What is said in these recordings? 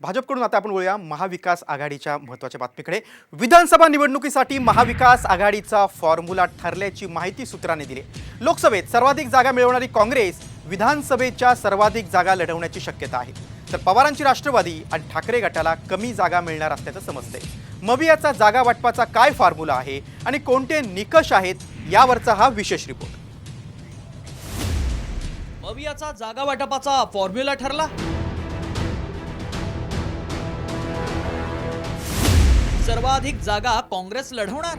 भाजपकडून आता आपण बोलूया महाविकास आघाडीच्या महत्त्वाच्या बातमीकडे. विधानसभा निवडणुकीसाठी महाविकास आघाडीचा फॉर्म्युला ठरल्याची माहिती सूत्राने दिली. लोकसभेत सर्वाधिक जागा मिळवणारी काँग्रेस विधानसभेच्या सर्वाधिक जागा लढवण्याची शक्यता आहे. तर पवारांची राष्ट्रवादी आणि ठाकरे गटाला कमी जागा मिळणार असल्याचं समजते मवियाचा जागा वाटपाचा काय फॉर्म्युला आहे आणि कोणते निकष आहेत यावरचा हा विशेष रिपोर्ट मवियाचा जागा वाटपाचा फॉर्म्युला ठरला? सर्वाधिक जागा काँग्रेस लढवणार.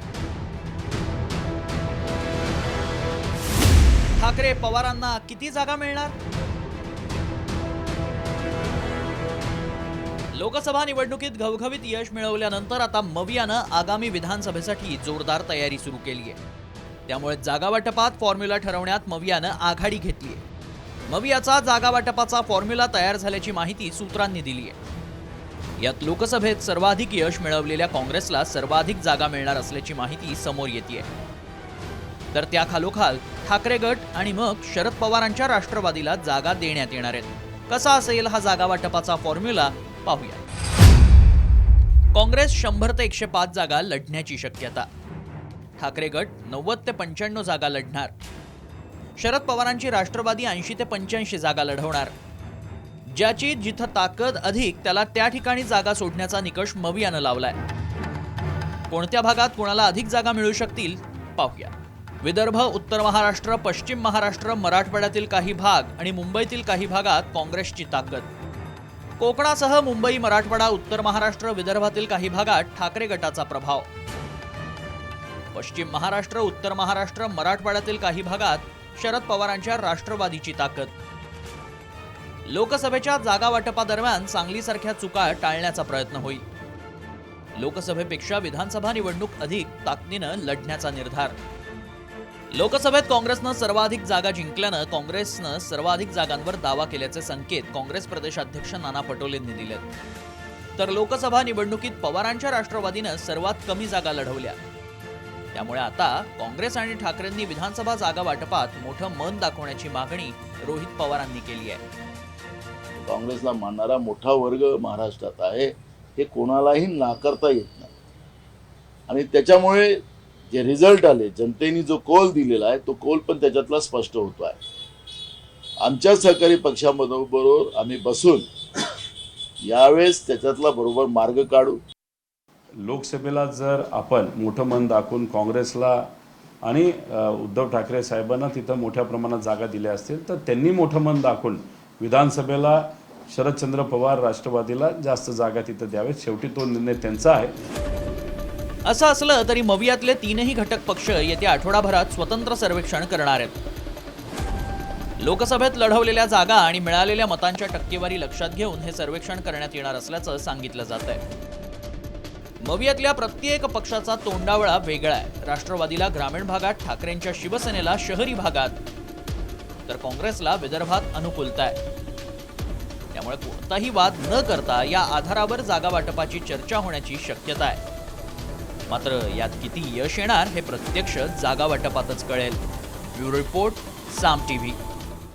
ठाकरे पवारांना किती जागा मिळणार? लोकसभा निवडणुकीत घवघवीत यश मिळवल्यानंतर आता मवियानं आगामी विधानसभेसाठी जोरदार तयारी सुरू केली आहे त्यामुळे जागा वाटपात फॉर्म्युला ठरवण्यात मवियानं आघाडी घेतली आहे मवियाचा जागा वाटपाचा फॉर्म्युला तयार झाल्याची माहिती सूत्रांनी दिली आहे यात लोकसभेत सर्वाधिक यश मिळवलेल्या काँग्रेसला सर्वाधिक जागा मिळणार असल्याची माहिती समोर येते तर त्या खालोखाल ठाकरे गट आणि मग शरद पवारांच्या राष्ट्रवादीला जागा देण्यात येणार आहेत. कसा असेल हा जागा वाटपाचा फॉर्म्युला पाहूया काँग्रेस शंभर ते एकशे पाच जागा लढण्याची शक्यता. ठाकरे गट नव्वद ते पंच्याण्णव जागा लढणार. शरद पवारांची राष्ट्रवादी ऐंशी ते पंच्याऐंशी जागा लढवणार. ज्याची जिथं ताकद अधिक त्याला त्या ठिकाणी जागा सोडण्याचा निकष मवियानं लावलाय. कोणत्या भागात कोणाला अधिक जागा मिळू शकतील? पाहूया. विदर्भ उत्तर महाराष्ट्र पश्चिम महाराष्ट्र मराठवाड्यातील काही भाग आणि मुंबईतील काही भागात काँग्रेसची ताकद. कोकणासह मुंबई मराठवाडा उत्तर महाराष्ट्र विदर्भातील काही भागात ठाकरे गटाचा प्रभाव. पश्चिम महाराष्ट्र उत्तर महाराष्ट्र मराठवाड्यातील काही भागात शरद पवारांच्या राष्ट्रवादीची ताकद. लोकसभेच्या जागा वाटपादरम्यान सांगलीसारख्या चुका टाळण्याचा प्रयत्न होईल. लोकसभेपेक्षा विधानसभा निवडणूक अधिक ताकदीनं लढण्याचा निर्धार. लोकसभेत काँग्रेसनं सर्वाधिक जागा जिंकल्यानं काँग्रेसनं सर्वाधिक जागांवर दावा केल्याचे संकेत काँग्रेस प्रदेशाध्यक्ष नाना पटोलेंनी दिलेत. तर लोकसभा निवडणुकीत पवारांच्या राष्ट्रवादीनं सर्वात कमी जागा लढवल्या. त्यामुळे आता काँग्रेस आणि ठाकरेंनी विधानसभा जागा वाटपात मोठं मन दाखवण्याची मागणी रोहित पवारांनी केली आहे. काँग्रेसला मानणारा मोठा वर्ग महाराष्ट्रात आहे हे कोणालाही नाकारता येत नाही. आणि त्याच्यामुळे जे रिझल्ट आले जनतेने जो कोल दिलेला आहे तो कोल पण त्याच्यातला स्पष्ट होतो आहे. आमच्या सहकारी पक्षाबरोबर आम्ही बसून यावेळेस त्याच्यातला बरोबर मार्ग काढू. लोकसभेला जर आपण मोठं मन दाखवून काँग्रेसला आणि उद्धव ठाकरे साहेबांना तिथं मोठ्या प्रमाणात जागा दिल्या असतील तर त्यांनी मोठं मन दाखवून विधानसभेला शरदचंद्र पवार राष्ट्रवादीला जास्त जागा तिथं द्यावेत. शेवटी तो निर्णय त्यांचा आहे. असं असलं तरी मवियातले तीनही घटक पक्ष येत्या आठवडाभरात स्वतंत्र सर्वेक्षण करणार आहेत. लोकसभेत लढवलेल्या जागा आणि मिळालेल्या मतांच्या टक्केवारी लक्षात घेऊन हे सर्वेक्षण करण्यात येणार असल्याचं सांगितलं जात आहे मवियातल्या प्रत्येक पक्षाचा तोंडावळा वेगळा आहे. राष्ट्रवादीला ग्रामीण भागात ठाकरेंच्या शिवसेनेला शहरी भागात तर काँग्रेसला विदर्भात अनुकूलता आहे त्यामुळे कोणताही वाद न करता या आधारावर जागा वाटपाची चर्चा होण्याची शक्यता आहे मात्र यात किती यश येणार हे प्रत्यक्ष जागा वाटपातच कळेल. Bureau report Saam TV.